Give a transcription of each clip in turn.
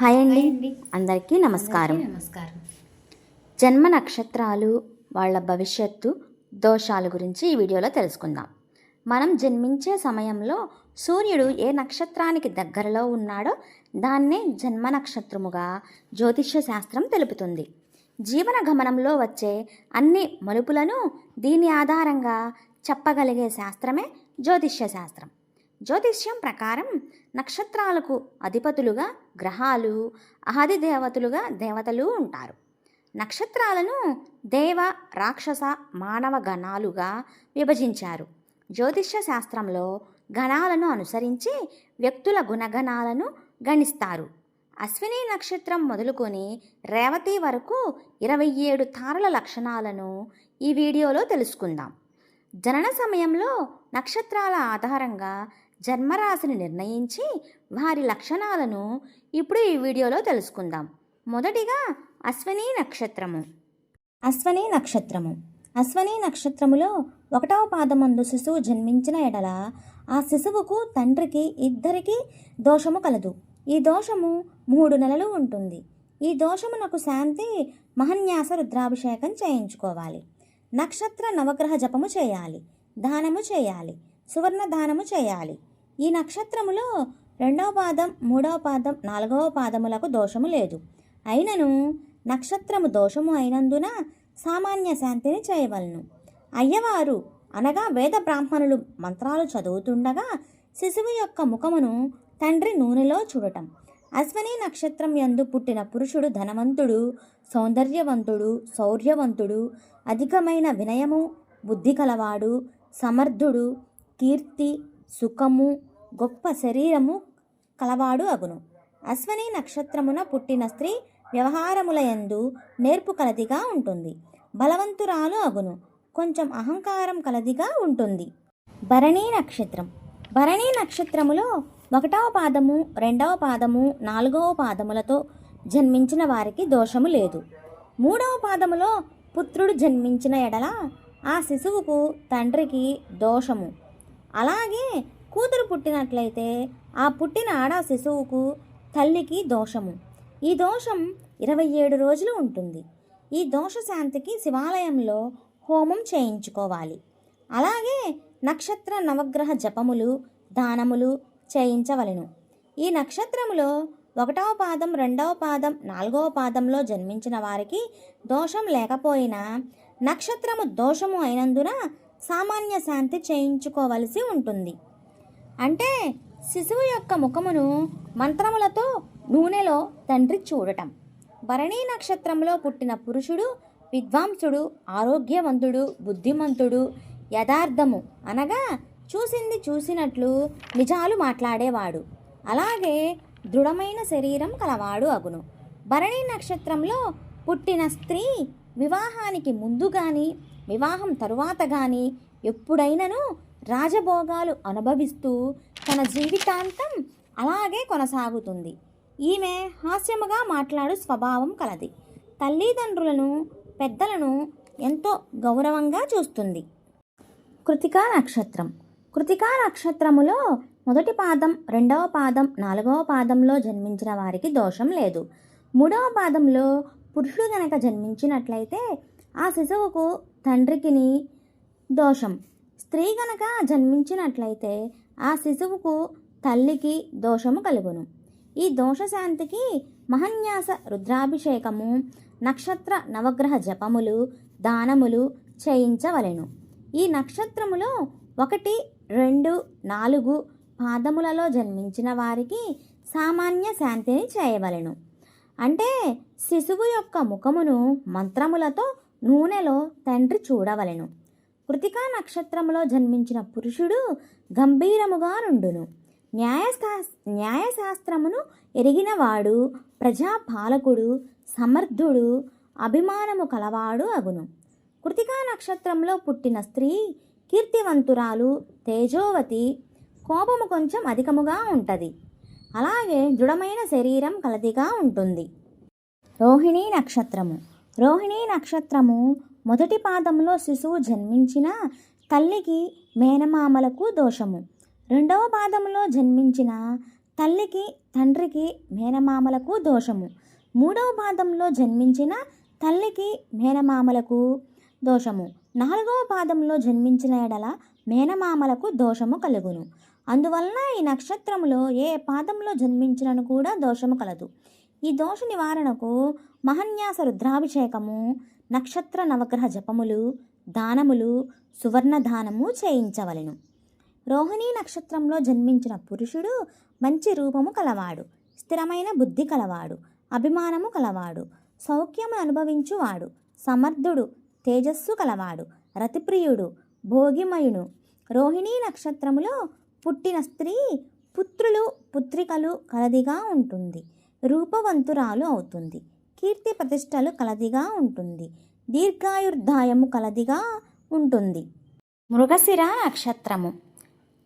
Hi అండి. అందరికీ నమస్కారం. నమస్కారం. జన్మ నక్షత్రాలు వాళ్ళ భవిష్యత్తు దోషాల గురించి ఈ వీడియోలో తెలుసుకుందాం. మనం జన్మించే సమయంలో సూర్యుడు ఏ నక్షత్రానికి దగ్గరలో ఉన్నాడో దాన్నే జన్మ నక్షత్రముగా జ్యోతిష్య శాస్త్రం తెలుపుతుంది. జీవన గమనంలో వచ్చే అన్ని మలుపులను దీని ఆధారంగా చెప్పగలిగే శాస్త్రమే జ్యోతిష్య శాస్త్రం. జ్యోతిష్యం ప్రకారం నక్షత్రాలకు అధిపతులుగా గ్రహాలు ఆది దేవతలుగా దేవతలు ఉంటారు. నక్షత్రాలను దేవ రాక్షస మానవ గణాలుగా విభజించారు. జ్యోతిష్య శాస్త్రంలో గణాలను అనుసరించి వ్యక్తుల గుణగణాలను గణిస్తారు. అశ్విని నక్షత్రం మొదలుకొని రేవతి వరకు ఇరవై ఏడు తారల లక్షణాలను ఈ వీడియోలో తెలుసుకుందాం. జనన సమయంలో నక్షత్రాల ఆధారంగా జన్మరాశిని నిర్ణయించి వారి లక్షణాలను ఇప్పుడు ఈ వీడియోలో తెలుసుకుందాం. మొదటిగా అశ్వని నక్షత్రము. అశ్వని నక్షత్రము. అశ్వని నక్షత్రములో ఒకటవ పాదమందు శిశువు జన్మించిన ఎడల ఆ శిశువుకు తండ్రికి ఇద్దరికి దోషము కలదు. ఈ దోషము మూడు నెలలు ఉంటుంది. ఈ దోషమునకు శాంతి మహన్యాస రుద్రాభిషేకం చేయించుకోవాలి. నక్షత్ర నవగ్రహ జపము చేయాలి. దానము చేయాలి. సువర్ణ దానము చేయాలి. ఈ నక్షత్రములో రెండవ పాదం మూడవ పాదం నాలుగవ పాదములకు దోషము లేదు. అయినను నక్షత్రము దోషము అయినందున సామాన్య శాంతిని చేయవలను. అయ్యవారు అనగా వేద బ్రాహ్మణులు మంత్రాలు చదువుతుండగా శిశువు యొక్క ముఖమును తండ్రి నూనెలో చూడటం. అశ్వని నక్షత్రం యందు పుట్టిన పురుషుడు ధనవంతుడు సౌందర్యవంతుడు శౌర్యవంతుడు అధికమైన వినయము బుద్ధి కలవాడు సమర్థుడు కీర్తి సుఖము గొప్ప శరీరము కలవాడు అగును. అశ్వని నక్షత్రమున పుట్టిన స్త్రీ వ్యవహారములయందు నేర్పు కలదిగా ఉంటుంది. బలవంతురాలు అగును. కొంచెం అహంకారం కలదిగా ఉంటుంది. భరణీ నక్షత్రం. భరణీ నక్షత్రములో ఒకటవ పాదము రెండవ పాదము నాలుగవ పాదములతో జన్మించిన వారికి దోషము లేదు. మూడవ పాదములో పుత్రుడు జన్మించిన ఎడల ఆ శిశువుకు తండ్రికి దోషము. అలాగే కూతురు పుట్టినట్లయితే ఆ పుట్టిన ఆడ శిశువుకు తల్లికి దోషము. ఈ దోషం ఇరవై ఏడు రోజులు ఉంటుంది. ఈ దోష శాంతికి శివాలయంలో హోమం చేయించుకోవాలి. అలాగే నక్షత్ర నవగ్రహ జపములు దానములు చేయించవలెను. ఈ నక్షత్రములో ఒకటవ పాదం రెండవ పాదం నాలుగవ పాదంలో జన్మించిన వారికి దోషం లేకపోయినా నక్షత్రము దోషము అయినందున సామాన్య శాంతి చేయించుకోవలసి ఉంటుంది. అంటే శిశువు యొక్క ముఖమును మంత్రములతో నూనెలో తండ్రి చూడటం. భరణీ నక్షత్రంలో పుట్టిన పురుషుడు విద్వాంసుడు ఆరోగ్యవంతుడు బుద్ధిమంతుడు యథార్థము అనగా చూసింది చూసినట్లు నిజాలు మాట్లాడేవాడు. అలాగే దృఢమైన శరీరం కలవాడు అగును. భరణీ నక్షత్రంలో పుట్టిన స్త్రీ వివాహానికి ముందు కానీ వివాహం తరువాత కానీ ఎప్పుడైనను రాజభోగాలు అనుభవిస్తూ తన జీవితాంతం అలాగే కొనసాగుతుంది. ఈమె హాస్యముగా మాట్లాడు స్వభావం కలది. తల్లిదండ్రులను పెద్దలను ఎంతో గౌరవంగా చూస్తుంది. కృతికా నక్షత్రం. కృతికా నక్షత్రములో మొదటి పాదం రెండవ పాదం నాలుగవ పాదంలో జన్మించిన వారికి దోషం లేదు. మూడవ పాదంలో పురుషుడు గనక జన్మించినట్లయితే ఆ శిశువుకు తండ్రికిని దోషం. స్త్రీ గనక జన్మించినట్లయితే ఆ శిశువుకు తల్లికి దోషము కలుగును. ఈ దోషశాంతికి మహన్యాస రుద్రాభిషేకము నక్షత్ర నవగ్రహ జపములు దానములు చేయించవలెను. ఈ నక్షత్రములో ఒకటి రెండు నాలుగు పాదములలో జన్మించిన వారికి సామాన్య శాంతిని చేయవలెను. అంటే శిశువు యొక్క ముఖమును మంత్రములతో నూనెలో తండ్రి చూడవలెను. కృతికా నక్షత్రములో జన్మించిన పురుషుడు గంభీరముగా నుండును. న్యాయశా న్యాయశాస్త్రమును ఎరిగినవాడు ప్రజాపాలకుడు సమర్థుడు అభిమానము కలవాడు అగును. కృతికా నక్షత్రంలో పుట్టిన స్త్రీ కీర్తివంతురాలు తేజోవతి కోపము కొంచెం అధికముగా ఉంటుంది. అలాగే దృఢమైన శరీరం కలదిగా ఉంటుంది. రోహిణీ నక్షత్రము. రోహిణీ నక్షత్రము మొదటి పాదంలో శిశువు జన్మించిన తల్లికి మేనమామలకు దోషము. రెండవ పాదంలో జన్మించిన తల్లికి తండ్రికి మేనమామలకు దోషము. మూడవ పాదంలో జన్మించిన తల్లికి మేనమామలకు దోషము. నాలుగవ పాదంలో జన్మించిన ఎడల మేనమామలకు దోషము కలుగును. అందువలన ఈ నక్షత్రములో ఏ పాదంలో జన్మించినను కూడా దోషము కలదు. ఈ దోష నివారణకు మహన్యాస రుద్రాభిషేకము నక్షత్ర నవగ్రహ జపములు దానములు సువర్ణ దానము చేయించవలెను. రోహిణీ నక్షత్రంలో జన్మించిన పురుషుడు మంచి రూపము కలవాడు స్థిరమైన బుద్ధి కలవాడు అభిమానము కలవాడు సౌఖ్యము అనుభవించువాడు సమర్థుడు తేజస్సు కలవాడు రతిప్రియుడు భోగిమయుడు రోహిణీ నక్షత్రములో పుట్టిన స్త్రీ పుత్రులు పుత్రికలు కలదిగా ఉంటుంది రూపవంతురాలు అవుతుంది. కీర్తి ప్రతిష్టలు కలదిగా ఉంటుంది. దీర్ఘాయుర్దాయము కలదిగా ఉంటుంది. మృగశిర నక్షత్రము.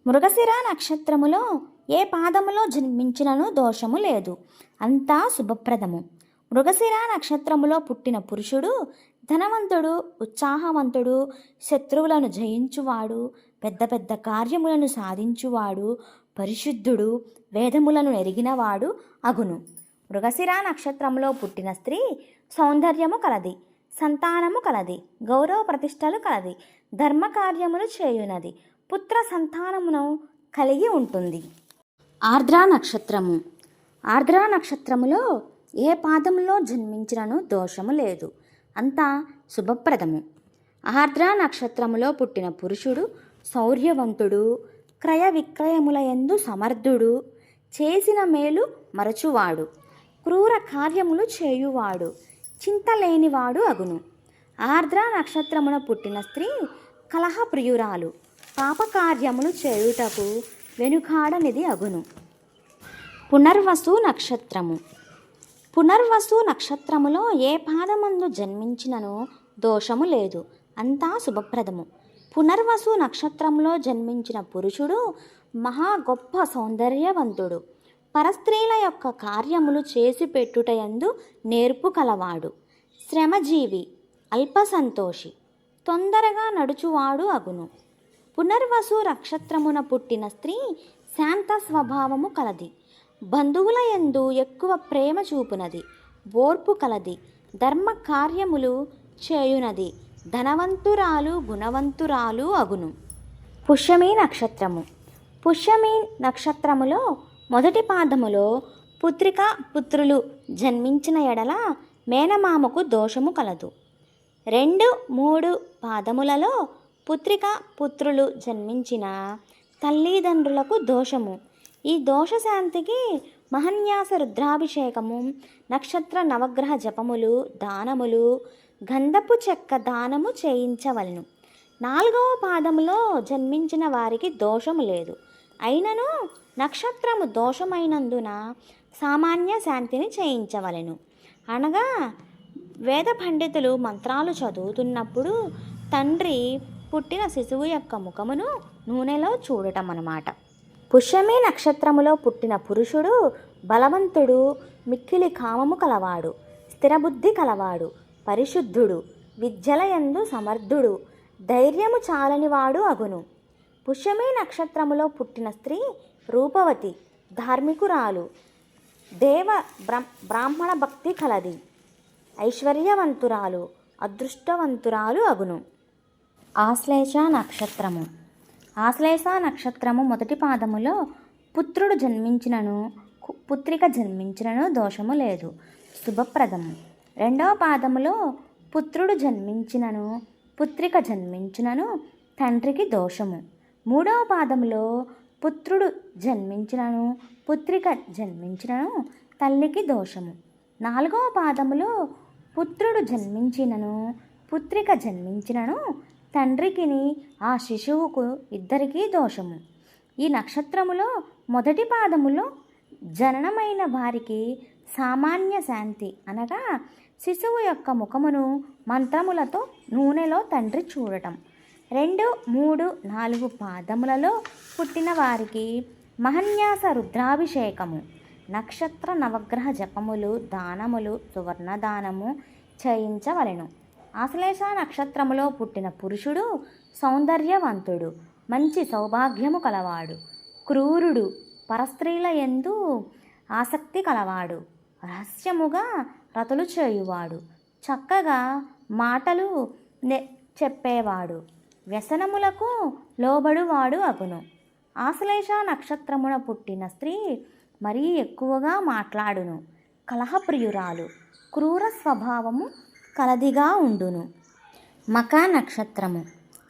మృగశిర నక్షత్రములో ఏ పాదములో జన్మించినను దోషము లేదు. అంతా శుభప్రదము. మృగశిర నక్షత్రములో పుట్టిన పురుషుడు ధనవంతుడు ఉత్సాహవంతుడు శత్రువులను జయించువాడు పెద్ద పెద్ద కార్యములను సాధించువాడు పరిశుద్ధుడు వేదములను ఎరిగినవాడు అగును. మృగశిర నక్షత్రంలో పుట్టిన స్త్రీ సౌందర్యము కలది సంతానము కలది గౌరవ ప్రతిష్టలు కలది ధర్మకార్యములు చేయునది పుత్ర సంతానమును కలిగి ఉంటుంది. ఆర్ద్రా నక్షత్రము. ఆర్ద్రా నక్షత్రములో ఏ పాదంలో జన్మించినను దోషము లేదు అంతా శుభప్రదము. ఆర్ద్రా నక్షత్రములో పుట్టిన పురుషుడు శౌర్యవంతుడు క్రయ విక్రయములయందు సమర్థుడు చేసిన మేలు మరచువాడు. క్రూర కార్యములు చేయువాడు చింతలేనివాడు అగును. ఆర్ద్ర నక్షత్రమున పుట్టిన స్త్రీ కలహప్రియురాలు పాపకార్యములు చేయుటకు వెనుకాడనిది అగును. పునర్వసు నక్షత్రము. పునర్వసు నక్షత్రములో ఏ పాదమందు జన్మించినను దోషము లేదు అంతా శుభప్రదము. పునర్వసు నక్షత్రంలో జన్మించిన పురుషుడు మహా గొప్ప సౌందర్యవంతుడు. పరస్త్రీల యొక్క కార్యములు చేసి పెట్టుటయందు నేర్పు కలవాడు. శ్రమజీవి అల్పసంతోషి తొందరగా నడుచువాడు అగును. పునర్వసు నక్షత్రమున పుట్టిన స్త్రీ శాంత స్వభావము కలది. బంధువుల యందు ఎక్కువ ప్రేమ చూపునది. ఓర్పు కలది. ధర్మ కార్యములు చేయునది. ధనవంతురాలు గుణవంతురాలు అగును. పుష్యమీ నక్షత్రము. పుష్యమీ నక్షత్రములో మొదటి పాదములో పుత్రిక పుత్రులు జన్మించిన ఎడల మేనమామకు దోషము కలదు. రెండు మూడు పాదములలో పుత్రిక పుత్రులు జన్మించిన తల్లిదండ్రులకు దోషము. ఈ దోషశాంతికి మహన్యాస రుద్రాభిషేకము నక్షత్ర నవగ్రహ జపములు దానములు గంధపు చెక్క దానము చేయించవలను. నాలుగవ పాదములో జన్మించిన వారికి దోషము లేదు. అయినను నక్షత్రము దోషమైనందున సామాన్య శాంతిని చేయించవలెను. అనగా వేద పండితులు మంత్రాలు చదువుతున్నప్పుడు తండ్రి పుట్టిన శిశువు యొక్క ముఖమును నూనెలో చూడటం అన్నమాట పుష్యమి నక్షత్రములో పుట్టిన పురుషుడు బలవంతుడు మిక్కిలి కామము కలవాడు స్థిరబుద్ధి కలవాడు పరిశుద్ధుడు విద్యలయందు సమర్థుడు ధైర్యము చాలనివాడు అగును. పుష్యమి నక్షత్రములో పుట్టిన స్త్రీ రూపవతి ధార్మికురాలు దేవ బ్రాహ్మణ భక్తి కలది ఐశ్వర్యవంతురాలు అదృష్టవంతురాలు అగును. ఆశ్లేష నక్షత్రము. ఆశ్లేష నక్షత్రము మొదటి పాదములో పుత్రుడు జన్మించినను పుత్రిక జన్మించినను దోషము లేదు శుభప్రదము. రెండవ పాదములో పుత్రుడు జన్మించినను పుత్రిక జన్మించినను తండ్రికి దోషము. మూడవ పాదములో పుత్రుడు జన్మించినను పుత్రిక జన్మించినను తల్లికి దోషము. నాలుగవ పాదములో పుత్రుడు జన్మించినను పుత్రిక జన్మించినను తండ్రికిని ఆ శిశువుకు ఇద్దరికీ దోషము. ఈ నక్షత్రములో మొదటి పాదములో జననమైన వారికి సామాన్య శాంతి అనగా శిశువు యొక్క ముఖమును మంత్రములతో నూనెలో తండ్రి చూడటం. రెండు మూడు నాలుగు పాదములలో పుట్టిన వారికి మహన్యాస రుద్రాభిషేకము నక్షత్ర నవగ్రహ జపములు దానములు సువర్ణదానము చేయించవలెను. ఆశ్లేష నక్షత్రములో పుట్టిన పురుషుడు సౌందర్యవంతుడు మంచి సౌభాగ్యము కలవాడు క్రూరుడు పరస్త్రీల ఎందు ఆసక్తి కలవాడు రహస్యముగా రతులు చేయువాడు చక్కగా మాటలు చెప్పేవాడు. వ్యసనములకు లోబడువాడు అగును. ఆశ్లేష నక్షత్రమున పుట్టిన స్త్రీ మరీ ఎక్కువగా మాట్లాడును. కలహప్రియురాలు. క్రూర స్వభావము కలదిగా ఉండును. మకా నక్షత్రము.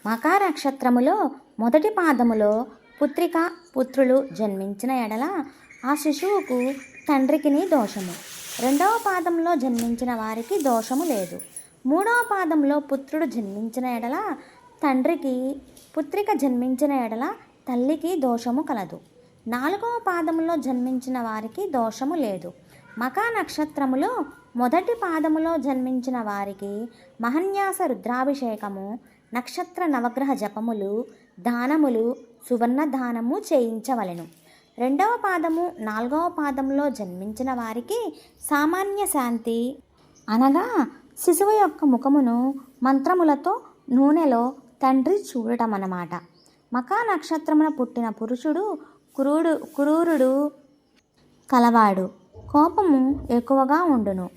మకా నక్షత్రములో మొదటి పాదములో పుత్రిక పుత్రులు జన్మించిన ఎడల ఆ శిశువుకు తండ్రికిని దోషము. రెండవ పాదంలో జన్మించిన వారికి దోషము లేదు. మూడవ పాదంలో పుత్రుడు జన్మించిన ఎడల తండ్రికి పుత్రిక జన్మించిన ఎడల తల్లికి దోషము కలదు. నాలుగవ పాదములో జన్మించిన వారికి దోషము లేదు. మకా నక్షత్రములో మొదటి పాదములో జన్మించిన వారికి మహన్యాస రుద్రాభిషేకము నక్షత్ర నవగ్రహ జపములు దానములు సువర్ణ దానము చేయించవలెను. రెండవ పాదము నాలుగవ పాదంలో జన్మించిన వారికి సామాన్య శాంతి అనగా శిశువు యొక్క ముఖమును మంత్రములతో నూనెలో తండ్రి చూడటం అన్నమాట మకా నక్షత్రమున పుట్టిన పురుషుడు క్రూడు క్రూరుడు కలవాడు. కోపము ఎక్కువగా ఉండును.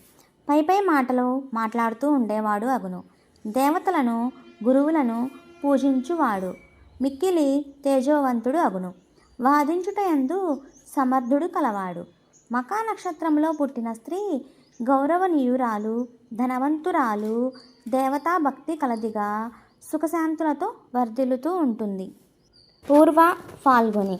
పై పై మాటలు మాట్లాడుతూ ఉండేవాడు అగును. దేవతలను గురువులను పూజించువాడు. మిక్కిలి తేజోవంతుడు అగును. వాదించుట ఎందు సమర్థుడు కలవాడు. మకా నక్షత్రంలో పుట్టిన స్త్రీ గౌరవనీయురాలు ధనవంతురాలు దేవతా భక్తి కలదిగా సుఖశాంతులతో వర్ధిల్లుతూ ఉంటుంది. పూర్వ ఫాల్గుని.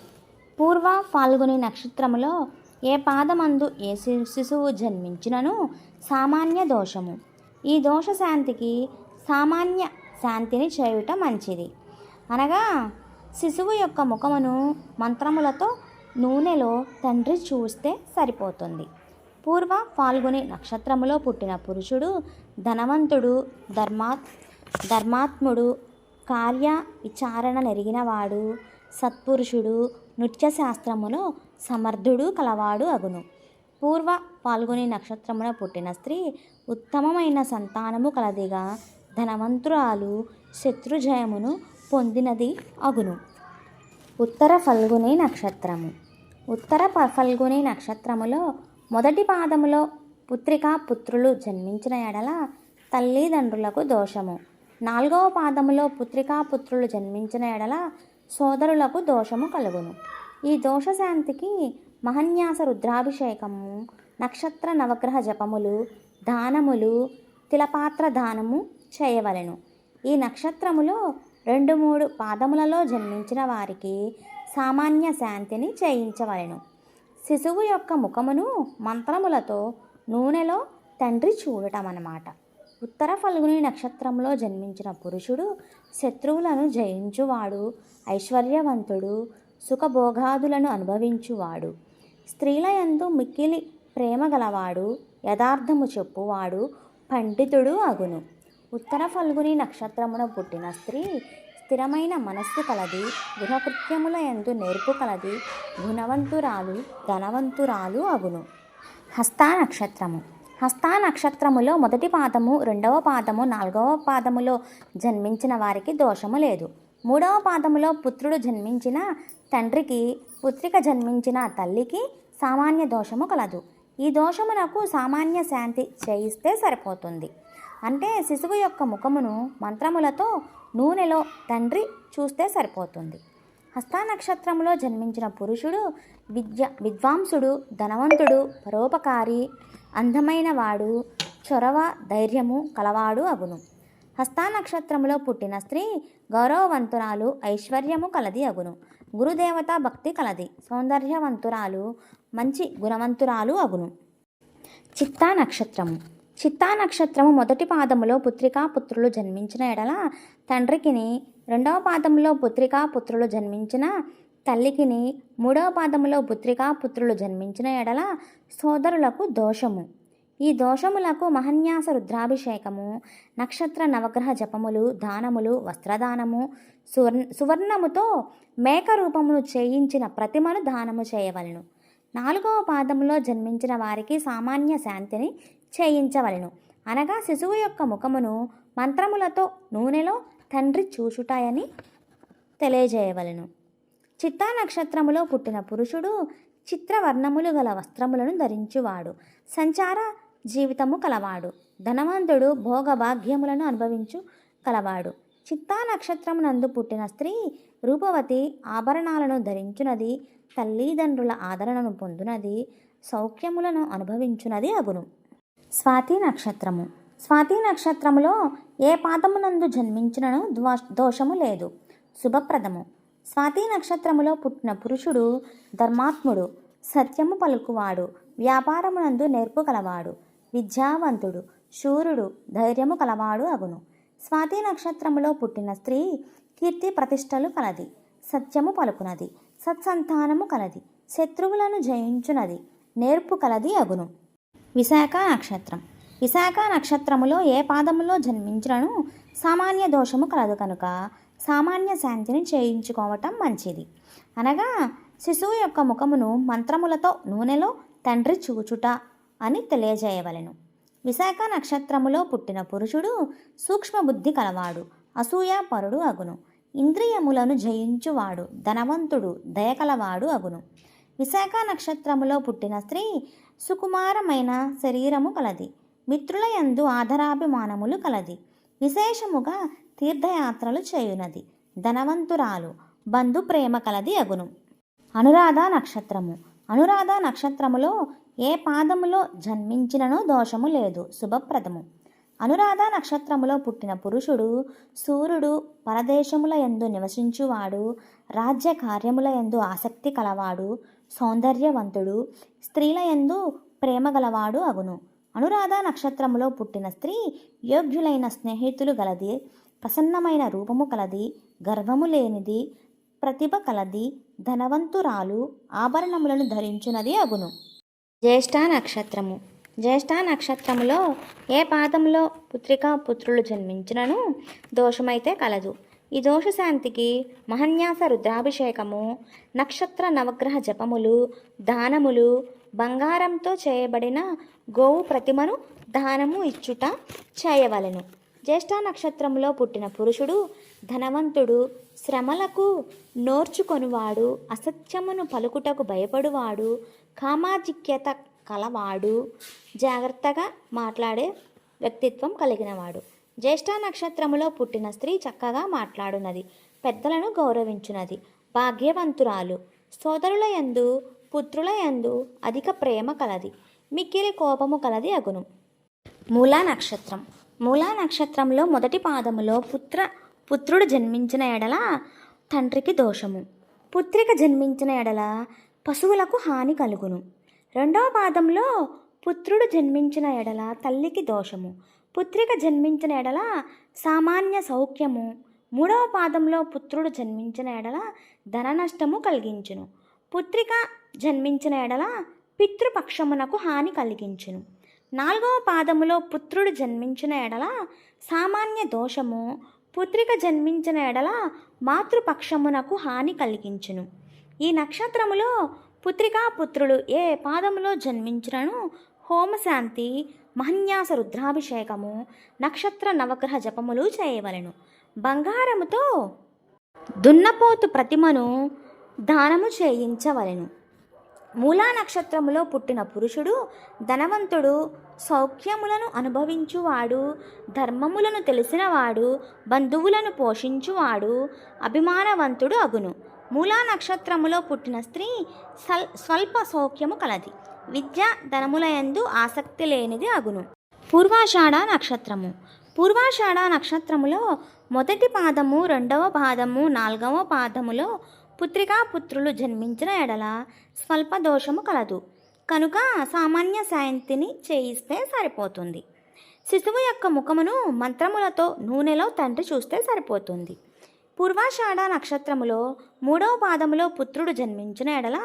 పూర్వ ఫాల్గుని నక్షత్రములో ఏ పాదమందు ఏ శిశువు జన్మించినను సామాన్య దోషము. ఈ దోష శాంతికి సామాన్య శాంతిని చేయుట మంచిది. అనగా శిశువు యొక్క ముఖమును మంత్రములతో నూనెలో తండ్రి చూస్తే సరిపోతుంది. పూర్వ ఫాల్గుని నక్షత్రములో పుట్టిన పురుషుడు ధనవంతుడు ధర్మాత్ ధర్మాత్ముడు కార్య విచారణ నెరిగినవాడు సత్పురుషుడు నృత్యశాస్త్రములో సమర్థుడు కలవాడు అగును. పూర్వ పాల్గొని నక్షత్రమున పుట్టిన స్త్రీ ఉత్తమమైన సంతానము కలదిగా ధనవంతురాలు శత్రుజయమును పొందినది అగును. ఉత్తర ఫల్గుని నక్షత్రము. ఉత్తర ప- ఫల్గుని నక్షత్రములో మొదటి పాదములో పుత్రిక పుత్రులు జన్మించిన ఎడల తల్లిదండ్రులకు దోషము. నాలుగవ పాదములో పుత్రికా పుత్రులు జన్మించిన ఎడల సోదరులకు దోషము కలుగును. ఈ దోషశాంతికి మహన్యాస రుద్రాభిషేకము నక్షత్ర నవగ్రహ జపములు దానములు తిలపాత్ర దానము చేయవలెను. ఈ నక్షత్రములో రెండు మూడు పాదములలో జన్మించిన వారికి సామాన్య శాంతిని చేయించవలెను. శిశువు యొక్క ముఖమును మంత్రములతో నూనెలో తండ్రి చూడటం అన్నమాట ఉత్తర ఫల్గుని నక్షత్రంలో జన్మించిన పురుషుడు శత్రువులను జయించువాడు ఐశ్వర్యవంతుడు సుఖభోగాదులను అనుభవించువాడు. స్త్రీల యందు మిక్కిలి ప్రేమ గలవాడు యథార్థము చెప్పువాడు పండితుడు అగును. ఉత్తర ఫల్గుని నక్షత్రమున పుట్టిన స్త్రీ స్థిరమైన మనస్సు కలది గృహకృత్యముల యందు నేర్పు కలది గుణవంతురాలు ధనవంతురాలు అగును. హస్త నక్షత్రము హస్తా నక్షత్రములో మొదటి పాదము రెండవ పాదము నాలుగవ పాదములో జన్మించిన వారికి దోషము లేదు. మూడవ పాదములో పుత్రుడు జన్మించిన తండ్రికి పుత్రిక జన్మించిన తల్లికి సామాన్య దోషము కలదు. ఈ దోషమునకు సామాన్య శాంతి చేయిస్తే సరిపోతుంది. అంటే శిశువు యొక్క ముఖమును మంత్రములతో నూనెలో తండ్రి చూస్తే సరిపోతుంది. హస్తానక్షత్రంలో జన్మించిన పురుషుడు విద్య విద్వాంసుడు ధనవంతుడు పరోపకారి అందమైన వాడు చొరవ ధైర్యము కలవాడు అగును. హస్తా నక్షత్రములో పుట్టిన స్త్రీ గౌరవవంతురాలు ఐశ్వర్యము కలది అగును. గురుదేవత భక్తి కలది. సౌందర్యవంతురాలు మంచి గుణవంతురాలు అగును. చిత్తా నక్షత్రము. చిత్తా నక్షత్రము మొదటి పాదములో పుత్రికా పుత్రులు జన్మించిన ఎడల తండ్రికిని రెండవ పాదములో పుత్రికా పుత్రులు జన్మించిన తల్లికిని మూడవ పాదములో పుత్రికా పుత్రులు జన్మించిన ఎడల సోదరులకు దోషము. ఈ దోషములకు మహన్యాస రుద్రాభిషేకము నక్షత్ర నవగ్రహ జపములు దానములు వస్త్రదానము సువర్ణ సువర్ణముతో మేక రూపమును చేయించిన ప్రతిమను దానము చేయవలెను. నాలుగవ పాదంలో జన్మించిన వారికి సామాన్య శాంతిని చేయించవలెను. అనగా శిశువు యొక్క ముఖమును మంత్రములతో నూనెలో తండ్రి చూచుటాయని తెలియజేయవలెను. చిత్తా నక్షత్రములో పుట్టిన పురుషుడు చిత్రవర్ణములు గల వస్త్రములను ధరించువాడు. సంచార జీవితము కలవాడు. ధనవంతుడు భోగభాగ్యములను అనుభవించు కలవాడు. చిత్తా నక్షత్రమునందు పుట్టిన స్త్రీ రూపవతి ఆభరణాలను ధరించునది తల్లిదండ్రుల ఆదరణను పొందునది సౌఖ్యములను అనుభవించునది అగును. స్వాతి నక్షత్రము. స్వాతి నక్షత్రములో ఏ పాదమునందు జన్మించినను ద్వా- దోషము లేదు. శుభప్రదము. స్వాతి నక్షత్రములో పుట్టిన పురుషుడు ధర్మాత్ముడు సత్యము పలుకువాడు వ్యాపారమునందు నేర్పు కలవాడు విద్యావంతుడు శూరుడు ధైర్యము కలవాడు అగును. స్వాతి నక్షత్రములో పుట్టిన స్త్రీ కీర్తి ప్రతిష్టలు కలది సత్యము పలుకునది సత్సంతానము కలది శత్రువులను జయించునది నేర్పు కలది అగును. విశాఖ నక్షత్రం. విశాఖ నక్షత్రములో ఏ పాదములో జన్మించినను సామాన్య దోషము కలదు కనుక సామాన్య శాంతిని చేయించుకోవటం మంచిది. అనగా శిశువు యొక్క ముఖమును మంత్రములతో నూనెలో తండ్రి చూచుట అని తెలియజేయవలెను. విశాఖ నక్షత్రములో పుట్టిన పురుషుడు సూక్ష్మబుద్ధి కలవాడు అసూయాపరుడు అగును. ఇంద్రియములను జయించువాడు ధనవంతుడు దయకలవాడు అగును. విశాఖ నక్షత్రములో పుట్టిన స్త్రీ సుకుమారమైన శరీరము కలది. మిత్రుల యందు ఆదరాభిమానములు కలది. విశేషముగా తీర్థయాత్రలు చేయునది. ధనవంతురాలు బంధు ప్రేమ కలది అగును. అనురాధ నక్షత్రము. అనురాధ నక్షత్రములో ఏ పాదములో జన్మించిననో దోషము లేదు శుభప్రదము. అనురాధ నక్షత్రములో పుట్టిన పురుషుడు సూర్యుడు పరదేశముల యందు నివసించువాడు రాజ్య కార్యముల యందు ఆసక్తి కలవాడు సౌందర్యవంతుడు స్త్రీల యందు ప్రేమ గలవాడు అగును. అనురాధ నక్షత్రములో పుట్టిన స్త్రీ యోగ్యులైన స్నేహితులు గలది. ప్రసన్నమైన రూపము కలది గర్వము లేనిది ప్రతిభ కలది ధనవంతురాలు ఆభరణములను ధరించునది అగును. జ్యేష్ఠ నక్షత్రము. జ్యేష్ఠ నక్షత్రములో ఏ పాదంలో పుత్రికా పుత్రులు జన్మించినను దోషమైతే కలదు. ఈ దోషశాంతికి మహన్యాస రుద్రాభిషేకము నక్షత్ర నవగ్రహ జపములు దానములు బంగారంతో చేయబడిన గోవు ప్రతిమను దానము ఇచ్చుట చేయవలెను. జ్యేష్ఠ నక్షత్రంలో పుట్టిన పురుషుడు ధనవంతుడు శ్రమలకు నోర్చుకొనువాడు అసత్యమును పలుకుటకు భయపడువాడు కామాజిక్యత కలవాడు జాగ్రత్తగా మాట్లాడే వ్యక్తిత్వం కలిగినవాడు. జ్యేష్ఠ నక్షత్రములో పుట్టిన స్త్రీ చక్కగా మాట్లాడునది పెద్దలను గౌరవించునది భాగ్యవంతురాలు సోదరుల యందు పుత్రుల యందు అధిక ప్రేమ కలది మిక్కిలి కోపము కలది అగును. మూలా నక్షత్రం. మూలా నక్షత్రంలో మొదటి పాదములో పుత్ర పుత్రుడు జన్మించిన ఎడల తండ్రికి దోషము. పుత్రిక జన్మించిన ఎడల పశువులకు హాని కలుగును. రెండవ పాదంలో పుత్రుడు జన్మించిన ఎడల తల్లికి దోషము. పుత్రిక జన్మించిన ఎడల సామాన్య సౌఖ్యము. మూడవ పాదంలో పుత్రుడు జన్మించిన ఎడల ధన నష్టము కలిగించును. పుత్రిక జన్మించిన ఎడల పితృపక్షమునకు హాని కలిగించును. నాలుగవ పాదములో పుత్రుడు జన్మించిన ఎడల సామాన్య దోషము పుత్రిక జన్మించిన ఎడల మాతృపక్షమునకు హాని కలిగించును. ఈ నక్షత్రములో పుత్రికా పుత్రులు ఏ పాదములో జన్మించినను? హోమశాంతి మహన్యాస రుద్రాభిషేకము నక్షత్ర నవగ్రహ జపములు చేయవలెను. బంగారముతో దున్నపోతు ప్రతిమను దానము చేయించవలెను. మూలా నక్షత్రములో పుట్టిన పురుషుడు ధనవంతుడు సౌఖ్యములను అనుభవించువాడు ధర్మములను తెలిసినవాడు బంధువులను పోషించువాడు అభిమానవంతుడు అగును. మూలా నక్షత్రములో పుట్టిన స్త్రీ సల్ స్వల్ప సౌఖ్యము కలది. విద్య ధనములయందు ఆసక్తి లేనిది అగును. పూర్వాషాఢ నక్షత్రము. పూర్వాషాఢ నక్షత్రములో మొదటి పాదము రెండవ పాదము నాలుగవ పాదములో పుత్రికా పుత్రులు జన్మించిన ఎడల స్వల్ప దోషము కలదు. కనుక సామాన్య శాంతిని చేయిస్తే సరిపోతుంది. శిశువు యొక్క ముఖమును మంత్రములతో నూనెలో తండ్రి చూస్తే సరిపోతుంది. పూర్వాషాఢ నక్షత్రములో మూడవ పాదములో పుత్రుడు జన్మించిన ఎడల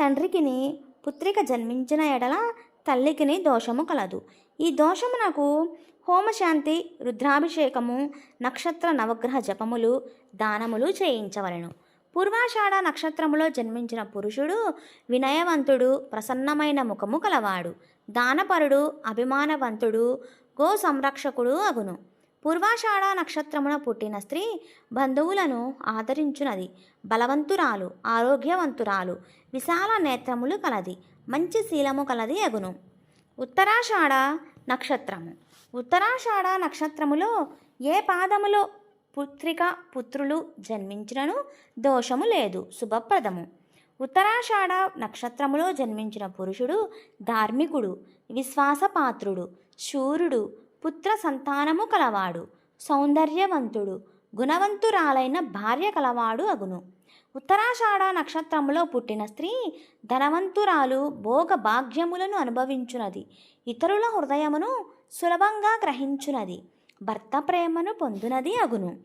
తండ్రికిని పుత్రిక జన్మించిన ఎడల తల్లికిని దోషము కలదు. ఈ దోషమునకు హోమశాంతి రుద్రాభిషేకము నక్షత్ర నవగ్రహ జపములు దానములు చేయించవలెను. పూర్వాషాఢ నక్షత్రములో జన్మించిన పురుషుడు వినయవంతుడు ప్రసన్నమైన ముఖము కలవాడు. దానపరుడు అభిమానవంతుడు గో సంరక్షకుడు అగును. పూర్వాషాఢ నక్షత్రమున పుట్టిన స్త్రీ బంధువులను ఆదరించునది. బలవంతురాలు ఆరోగ్యవంతురాలు విశాల నేత్రములు కలది. మంచి శీలము కలది అగును. ఉత్తరాషాఢ నక్షత్రము. ఉత్తరాషాఢ నక్షత్రములో ఏ పాదములో పుత్రిక పుత్రులు జన్మించినను దోషము లేదు శుభప్రదము. ఉత్తరాషాఢ నక్షత్రములో జన్మించిన పురుషుడు ధార్మికుడు విశ్వాసపాత్రుడు శూరుడు పుత్ర సంతానము కలవాడు సౌందర్యవంతుడు గుణవంతురాలైన భార్య కలవాడు అగును. ఉత్తరాషాఢ నక్షత్రములో పుట్టిన స్త్రీ ధనవంతురాలు భోగ భాగ్యములను అనుభవించునది ఇతరుల హృదయమును సులభంగా గ్రహించునది. భర్త ప్రేమను పొందునది అగును.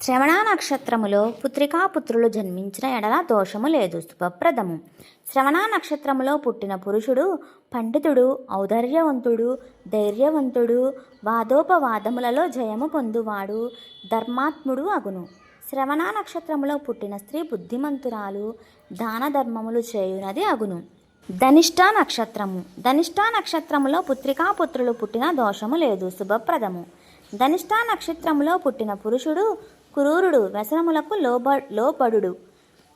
శ్రవణ నక్షత్రములో పుత్రికా పుత్రులు జన్మించిన ఎడల దోషము లేదు శుభప్రదము. శ్రవణ నక్షత్రములో పుట్టిన పురుషుడు పండితుడు ఔదార్యవంతుడు ధైర్యవంతుడు వాదోపవాదములలో జయము పొందువాడు ధర్మాత్ముడు అగును. శ్రవణ నక్షత్రములో పుట్టిన స్త్రీ బుద్ధిమంతురాలు దాన ధర్మములు చేయునది అగును. ధనిష్ట నక్షత్రము. ధనిష్ట నక్షత్రములో పుత్రికా పుత్రులు పుట్టిన దోషము లేదు శుభప్రదము. ధనిష్ఠా నక్షత్రములో పుట్టిన పురుషుడు క్రూరుడు వ్యసనములకు లోబ లోబడుడు.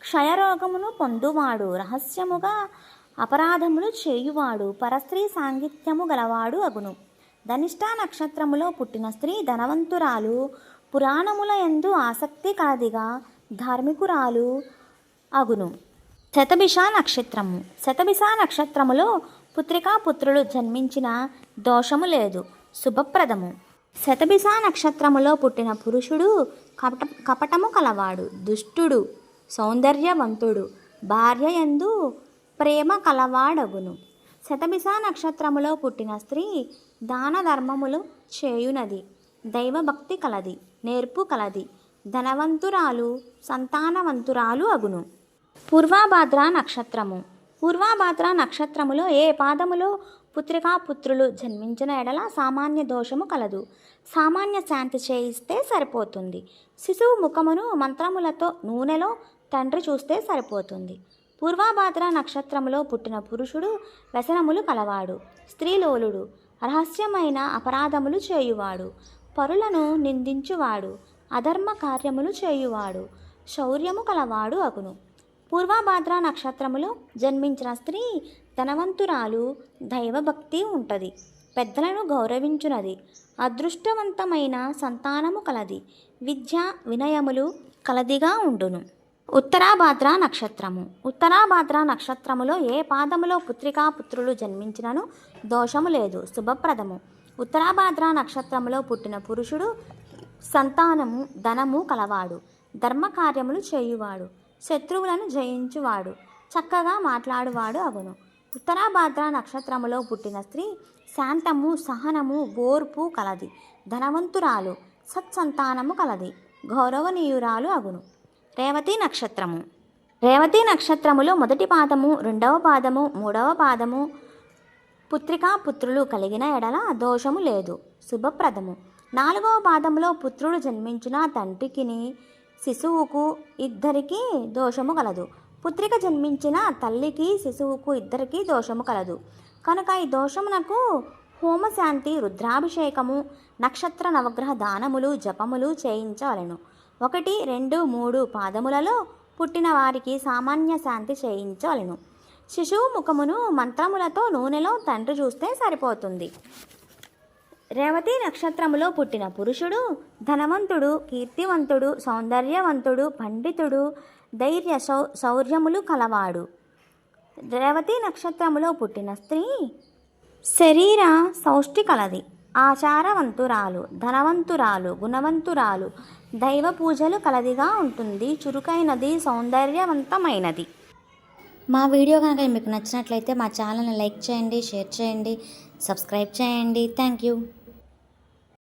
క్షయరోగమును పొందువాడు రహస్యముగా అపరాధములు చేయువాడు పరస్త్రీ సాంగిత్యము గలవాడు అగును. ధనిష్ఠా నక్షత్రములో పుట్టిన స్త్రీ ధనవంతురాలు పురాణముల ఎందు ఆసక్తి కలదిగా ధార్మికురాలు అగును. శతభిష నక్షత్రము. శతభిష నక్షత్రములో పుత్రికా పుత్రులు జన్మించిన దోషము లేదు శుభప్రదము. శతభిష నక్షత్రములో పుట్టిన పురుషుడు కపట కపటము కలవాడు దుష్టుడు సౌందర్యవంతుడు భార్య ఎందు ప్రేమ కలవాడగును. శతభిష నక్షత్రములో పుట్టిన స్త్రీ దాన ధర్మములు చేయునది దైవభక్తి కలది నేర్పు కలది ధనవంతురాలు సంతానవంతురాలు అగును. పూర్వాభాద్ర నక్షత్రము. పూర్వాభాద్ర నక్షత్రములో ఏ పాదములో పుత్రికా పుత్రులు జన్మించిన ఎడల సామాన్య దోషము కలదు. సామాన్య శాంతి చేయిస్తే సరిపోతుంది. శిశువు ముఖమును మంత్రములతో నూనెలో తండ్రి చూస్తే సరిపోతుంది. పూర్వాభాద్ర నక్షత్రములో పుట్టిన పురుషుడు వ్యసనములు కలవాడు. స్త్రీలోలుడు రహస్యమైన అపరాధములు చేయువాడు. పరులను నిందించువాడు. అధర్మ కార్యములు చేయువాడు. శౌర్యము కలవాడు అగును. పూర్వభాద్ర నక్షత్రములో జన్మించిన స్త్రీ ధనవంతురాలు దైవభక్తి ఉంటుంది. పెద్దలను గౌరవించునది. అదృష్టవంతమైన సంతానము కలది. విద్య వినయములు కలదిగా ఉండును. ఉత్తరాభాద్ర నక్షత్రము. ఉత్తరాభాద్ర నక్షత్రములో ఏ పాదములో పుత్రికా పుత్రులు జన్మించినను దోషము లేదు. శుభప్రదము. ఉత్తరాభాద్ర నక్షత్రములో పుట్టిన పురుషుడు సంతానము ధనము కలవాడు. ధర్మకార్యములు చేయువాడు. శత్రువులను జయించువాడు. చక్కగా మాట్లాడువాడు అగును. ఉత్తరాభాద్ర నక్షత్రములో పుట్టిన స్త్రీ శాంతము సహనము ఓర్పు కలది. ధనవంతురాలు సత్సంతానము కలది. గౌరవనీయురాలు అగును. రేవతి నక్షత్రము. రేవతి నక్షత్రములో మొదటి పాదము రెండవ పాదము మూడవ పాదము పుత్రికా పుత్రులు కలిగిన ఎడల దోషము లేదు. శుభప్రదము. నాలుగవ పాదములో పుత్రుడు జన్మించిన తండ్రికిని శిశువుకు ఇద్దరికీ దోషము కలదు. పుత్రిక జన్మించిన తల్లికి శిశువుకు ఇద్దరికీ దోషము కలదు. కనుక ఈ దోషమునకు హోమశాంతి రుద్రాభిషేకము నక్షత్ర నవగ్రహ దానములు జపములు చేయించవలను. ఒకటి రెండు మూడు పాదములలో పుట్టిన వారికి సామాన్య శాంతి చేయించవలను. శిశువు ముఖమును మంత్రములతో నూనెలో తండ్రి చూస్తే సరిపోతుంది. రేవతి నక్షత్రములో పుట్టిన పురుషుడు ధనవంతుడు కీర్తివంతుడు సౌందర్యవంతుడు పండితుడు ధైర్య శౌ శౌర్యములు కలవాడు. రేవతి నక్షత్రములో పుట్టిన స్త్రీ శరీర సౌష్టి కలది. ఆచారవంతురాలు ధనవంతురాలు గుణవంతురాలు దైవ పూజలు కలదిగా ఉంటుంది. చురుకైనది సౌందర్యవంతమైనది. మా వీడియో కనుక మీకు నచ్చినట్లయితే మా ఛానల్ని లైక్ చేయండి షేర్ చేయండి సబ్స్క్రైబ్ చేయండి. Thank you.